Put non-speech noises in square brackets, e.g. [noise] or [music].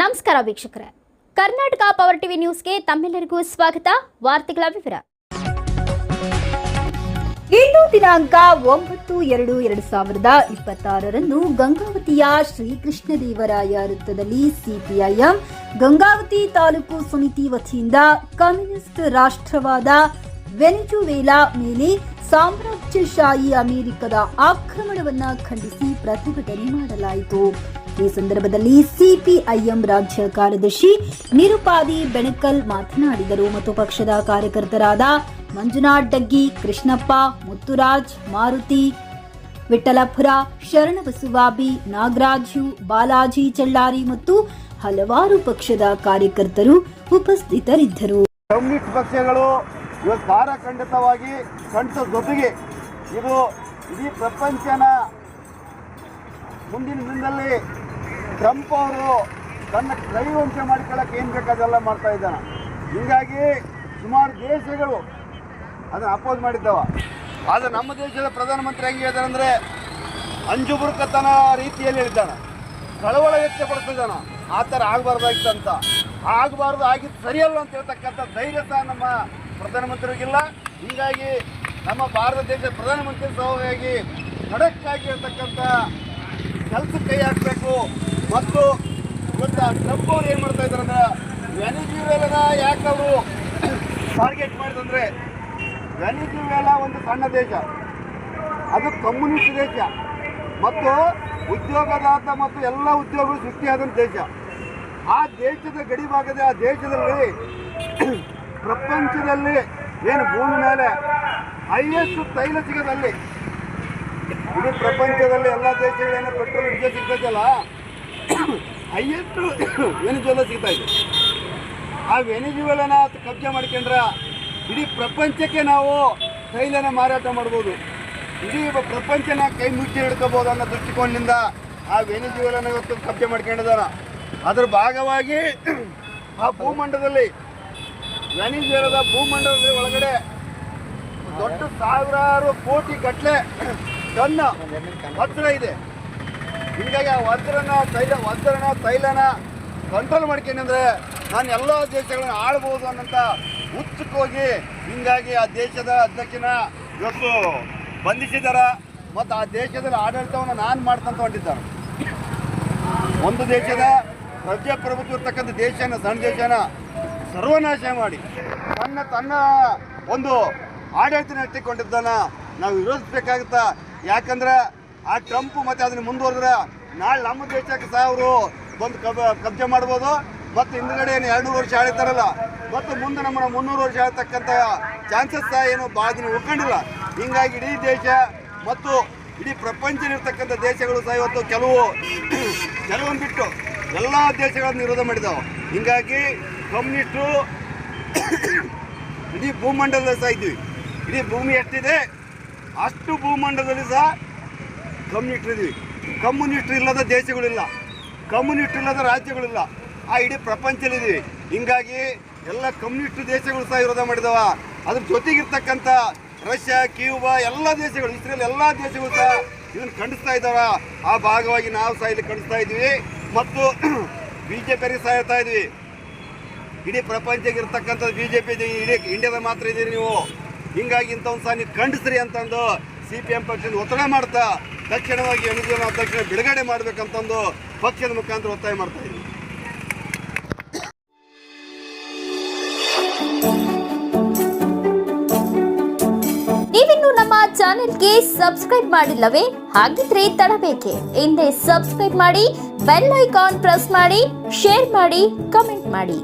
ನಮಸ್ಕಾರ ವೀಕ್ಷಕರೇ. Karnataka power TV ನ್ಯೂಸ್ಗೆ ತಮ್ಮೆಲ್ಲರಿಗೂ ಸ್ವಾಗತ. ವಾರ್ತೆಗಳ ವಿವರ. ಇಂದು ದಿನಾಂಕ ಒಂಬತ್ತು ಎರಡು ಎರಡು ಸಾವಿರದ ಇಪ್ಪತ್ತಾರರಂದು ಗಂಗಾವತಿಯ ಶ್ರೀಕೃಷ್ಣದೇವರಾಯ ವೃತ್ತದಲ್ಲಿ ಸಿಪಿಐಎಂ, ಗಂಗಾವತಿ ತಾಲೂಕು ಸಮಿತಿ ವತಿಯಿಂದ ಕಮ್ಯುನಿಸ್ಟ್ ರಾಷ್ಟ್ರವಾದ ವೆನಿಜುವೇಲಾ ಮೇಲೆ ಸಾಮ್ರಾಜ್ಯಶಾಹಿ ಅಮೆರಿಕದ ಆಕ್ರಮಣವನ್ನು ಖಂಡಿಸಿ ಪ್ರತಿಭಟನೆ ಮಾಡಲಾಯಿತು. ಈ ಸಂದರ್ಭದಲ್ಲಿ ಸಿಪಿಐಎಂ ರಾಜ್ಯ ಕಾರ್ಯದರ್ಶಿ ನಿರುಪಾದಿ ಬೆಣಕಲ್ ಮಾತನಾಡಿದರು. ಮತ್ತು ಪಕ್ಷದ ಕಾರ್ಯಕರ್ತರಾದ ಮಂಜುನಾಥ್ ಡಗ್ಗಿ, ಕೃಷ್ಣಪ್ಪ, ಮುತ್ತುರಾಜ್, ಮಾರುತಿ, ವಿಠಲಪುರ ಶರಣಬಸುವಾಬಿ ನಾಗರಾಜು, ಬಾಲಾಜಿ ಚಳ್ಳಾರಿ ಮತ್ತು ಹಲವಾರು ಪಕ್ಷದ ಕಾರ್ಯಕರ್ತರು ಉಪಸ್ಥಿತರಿದ್ದರು. ಕಮ್ಯುನಿಸ್ಟ್ ಪಕ್ಷಗಳು ಇವತ್ತು ಕಾರ್ಯಖಂಡಿತವಾಗಿ ಕಂಡ ಜೊತೆಗೆ ಇದು ಇಡೀ ಪ್ರಪಂಚನ ಮುಂದಿನ ದಿನದಲ್ಲಿ ಟ್ರಂಪ್ ಅವರು ತನ್ನ ಕೈವಂಶ ಮಾಡಿಕೊಳ್ಳಕ್ಕೆ ಏನು ಬೇಕಾದೆಲ್ಲ ಮಾಡ್ತಾ ಇದ್ದಾನೆ. ಹೀಗಾಗಿ ಸುಮಾರು ದೇಶಗಳು ಅದನ್ನು ಅಪೋಸ್ ಮಾಡಿದ್ದಾವ. ಆದರೆ ನಮ್ಮ ದೇಶದ ಪ್ರಧಾನಮಂತ್ರಿ ಹೆಂಗೆ ಹೇಳಿದಾರೆ ಅಂದರೆ ಅಂಜುಬುರುಕತನ ರೀತಿಯಲ್ಲಿ ಹೇಳಿದ್ದಾನೆ. ಕಳವಳ ವ್ಯಕ್ತಪಡಿಸಿದಾನ ಆ ಥರ ಅಂತ. ಆಗಬಾರ್ದು ಆಗಿದ್ದು ಸರಿಯಲ್ಲ ಅಂತ ಹೇಳ್ತಕ್ಕಂಥ ಧೈರ್ಯ ಸಹ ನಮ್ಮ ಪ್ರಧಾನಮಂತ್ರಿಗಿಲ್ಲ ಹೀಗಾಗಿ ನಮ್ಮ ಭಾರತ ದೇಶದ ಪ್ರಧಾನಮಂತ್ರಿ ಸಹವಾಗಿ ಖಡಕ್ಕಾಗಿ ಹೇಳ್ತಕ್ಕಂಥ ಕೆಲಸಕ್ಕೆ ಕೈ ಹಾಕಬೇಕು. ಮತ್ತು ಇವತ್ತು ಟ್ರಂಪ್ ಅವ್ರು ಏನು ಮಾಡ್ತಾ ಇದ್ದಾರೆ ಅಂದ್ರೆ ವೆನಿಜುವೆಲನ ಯಾಕೆ ಅವರು ಟಾರ್ಗೆಟ್ ಮಾಡಿದಂದ್ರೆ ವೆನಿಜುವೆಲಾ ಒಂದು ಸಣ್ಣ ದೇಶ. ಅದು ಕಮ್ಯುನಿಸ್ಟ್ ದೇಶ. ಮತ್ತು ಉದ್ಯೋಗದಾತ ಮತ್ತು ಎಲ್ಲ ಉದ್ಯೋಗಗಳು ಸೃಷ್ಟಿಯಾದಂಥ ದೇಶ. ಆ ದೇಶದ ಗಡಿ ಭಾಗದ, ಆ ದೇಶದಲ್ಲಿ ಪ್ರಪಂಚದಲ್ಲಿ ಏನು ಭೂಮಿ ಮೇಲೆ ಹೈಯೆಸ್ಟ್ ತೈಲ ಸಿಗೋದಲ್ಲಿ ಇಡೀ ಪ್ರಪಂಚದಲ್ಲಿ ಎಲ್ಲ ದೇಶಗಳೇನು ಪೆಟ್ರೋಲ್ ನಿಜ ಸಿಗ್ತೈತಲ್ಲ? ಹೈಯೆಸ್ಟ್ ವೆನಿಜುವೆಲ ಸಿಗ್ತಾ ಇದೆ. ಆ ವೆನಿಜುವೆಲನ ಕಬ್ಜೆ ಮಾಡ್ಕೊಂಡ್ರೆ ಇಡೀ ಪ್ರಪಂಚಕ್ಕೆ ನಾವು ತೈಲನ ಮಾರಾಟ ಮಾಡ್ಬೋದು. ಇಡೀ ಪ್ರಪಂಚನ ಕೈ ಮುಚ್ಚಿ ಹಿಡ್ಕೋಬೋದು ಅನ್ನೋ ದೃಷ್ಟಿಕೋನದಿಂದ ಆ ವೆನಿಜುವೆಲನ ಇವತ್ತು ಕಬ್ಜೆ ಮಾಡ್ಕೊಂಡಿದ್ದಾರ. ಅದ್ರ ಭಾಗವಾಗಿ ಆ ಭೂಮಂಡಲದಲ್ಲಿ ವೆನಿಜುವೆಲದ ಭೂಮಂಡಲದ ಒಳಗಡೆ ದೊಡ್ಡ ಸಾವಿರಾರು ಕೋಟಿ ಗಟ್ಟಲೆ ಟನ್ ವಜ್ರ ಇದೆ. ಹೀಗಾಗಿ ಆ ವಜ್ರನ ತೈಲ, ವಜ್ರನ ತೈಲನ ಕಂಟ್ರೋಲ್ ಮಾಡ್ಕೊಂಡ್ರೆ ನಾನು ಎಲ್ಲ ದೇಶಗಳನ್ನ ಆಳ್ಬೋದು ಅನ್ನೋಂಥ ಹುಚ್ಚಕ್ಕೆ ಹೋಗಿ ಹಿಂಗಾಗಿ ಆ ದೇಶದ ಅಧ್ಯಕ್ಷನ ಇವತ್ತು ಬಂಧಿಸಿದಾರ ಮತ್ತು ಆ ದೇಶದಲ್ಲಿ ಆಡಳಿತವನ್ನು ನಾನು ಮಾಡ್ತಂತ ಹೊಂಟಿದ್ದಾನೆ ಒಂದು ದೇಶದ ಪ್ರಜಾಪ್ರಭುತ್ವ ಇರ್ತಕ್ಕಂಥ ದೇಶನ, ಸಣ್ಣ ದೇಶನ ಸರ್ವನಾಶ ಮಾಡಿ, ತನ್ನ ತನ್ನ ಒಂದು ಆಡಳಿತ ನಡೆಸಿಕೊಂಡಿದ್ದಾನ ನಾವು ವಿರೋಧಿಸಬೇಕಾಗುತ್ತಾ ಯಾಕಂದ್ರೆ ಆ ಟ್ರಂಪ್ ಮತ್ತೆ ಅದನ್ನ ಮುಂದುವರೆದ್ರೆ ನಾಳೆ ನಮ್ಮ ದೇಶಕ್ಕೆ ಸಹ ಅವರು ಬಂದು ಕಬ್, ಕಬ್ಜೆ ಮಾಡ್ಬೋದು. ಮತ್ತು ಹಿಂದ್ಗಡೆ ಏನು ಎರಡು ವರ್ಷ ಆಳಿತಾರಲ್ಲ ಮತ್ತು ಮುಂದೆ ನಮ್ಮನ್ನು ಮುನ್ನೂರು ವರ್ಷ ಆಳ್ತಕ್ಕಂಥ ಚಾನ್ಸಸ್ ಸಹ ಏನು ಭಾಳ ದಿನ ಉಳ್ಕೊಂಡಿಲ್ಲ. ಹಿಂಗಾಗಿ ಇಡೀ ದೇಶ ಮತ್ತು ಇಡೀ ಪ್ರಪಂಚದಲ್ಲಿರ್ತಕ್ಕಂಥ ದೇಶಗಳು ಸಹ ಇವತ್ತು ಕೆಲವು, ಕೆಲವೊಂದು ಬಿಟ್ಟು ಎಲ್ಲ ದೇಶಗಳನ್ನು ವಿರೋಧ ಮಾಡಿದಾವೆ. ಹಿಂಗಾಗಿ ಕಮ್ಯುನಿಸ್ಟು [coughs] ಇಡೀ ಭೂಮಂಡಲದಲ್ಲಿ ಸಹ ಇದ್ವಿ ಇಡೀ ಭೂಮಿ ಎಷ್ಟಿದೆ? ಅಷ್ಟು ಭೂಮಂಡಲದಲ್ಲಿ ಸಹ ಕಮ್ಯುನಿಸ್ಟ್ ಇದೀವಿ ಕಮ್ಯುನಿಸ್ಟ್ ಇಲ್ಲದ ದೇಶಗಳಿಲ್ಲ. ಕಮ್ಯುನಿಸ್ಟ್ ಇಲ್ಲದ ರಾಜ್ಯಗಳಿಲ್ಲ. ಆ ಇಡೀ ಪ್ರಪಂಚದಲ್ಲಿದ್ದೀವಿ ಹಿಂಗಾಗಿ ಎಲ್ಲ ಕಮ್ಯುನಿಸ್ಟ್ ದೇಶಗಳು ಸಹ ವಿರೋಧ ಮಾಡಿದವ. ಅದ್ರ ಜೊತೆಗಿರ್ತಕ್ಕಂಥ ರಷ್ಯಾ, ಕ್ಯೂಬಾ, ಎಲ್ಲ ದೇಶಗಳು, ಇಸ್ರೇಲ್ ಎಲ್ಲ ದೇಶಗಳು ಸಹ ಇದನ್ನು ಖಂಡಿಸ್ತಾ ಇದ್ದಾವ. ಆ ಭಾಗವಾಗಿ ನಾವು ಸಹ ಇಲ್ಲಿ ಖಂಡಿಸ್ತಾ ಇದ್ದೀವಿ. ಮತ್ತು ಬಿ ಜೆ ಪಿ ಸಹ ಹೇಳ್ತಾ ಇದ್ವಿ ಇಡೀ ಪ್ರಪಂಚಕ್ಕೆ ಇರ್ತಕ್ಕಂಥದ್ದು ಬಿ ಜೆ ಪಿ ಇಡೀ ಇಂಡಿಯಾದ ಮಾತ್ರ ಇದ್ದೀರಿ ನೀವು. ಹಿಂಗಾಗಿ ಇಂಥವ್ನು ಸಹ ನೀವು ಖಂಡಿಸ್ರಿ ಅಂತಂದು ಸಿ ಪಿ ಎಂ ಪಕ್ಷದ ಒತ್ತಡ ಮಾಡ್ತಾ ತಕ್ಷಣವಾಗಿ ಅನುದಾನ ಬಿಡುಗಡೆ ಮಾಡಬೇಕಂತಂದು ಪಕ್ಷದ ಮುಖಾಂತರ ಒತ್ತಾಯ ಮಾಡ್ತಾ ಇದ್ದೀವಿ ನೀವಿನ್ನು ನಮ್ಮ ಚಾನೆಲ್ಗೆ ಸಬ್ಸ್ಕ್ರೈಬ್ ಮಾಡಿಲ್ಲವೇ? ಹಾಗಿದ್ರೆ ತಡಬೇಕೆ. ಹಿಂದೆ ಸಬ್ಸ್ಕ್ರೈಬ್ ಮಾಡಿ, ಬೆಲ್ ಐಕಾನ್ ಪ್ರೆಸ್ ಮಾಡಿ, ಶೇರ್ ಮಾಡಿ, ಕಮೆಂಟ್ ಮಾಡಿ.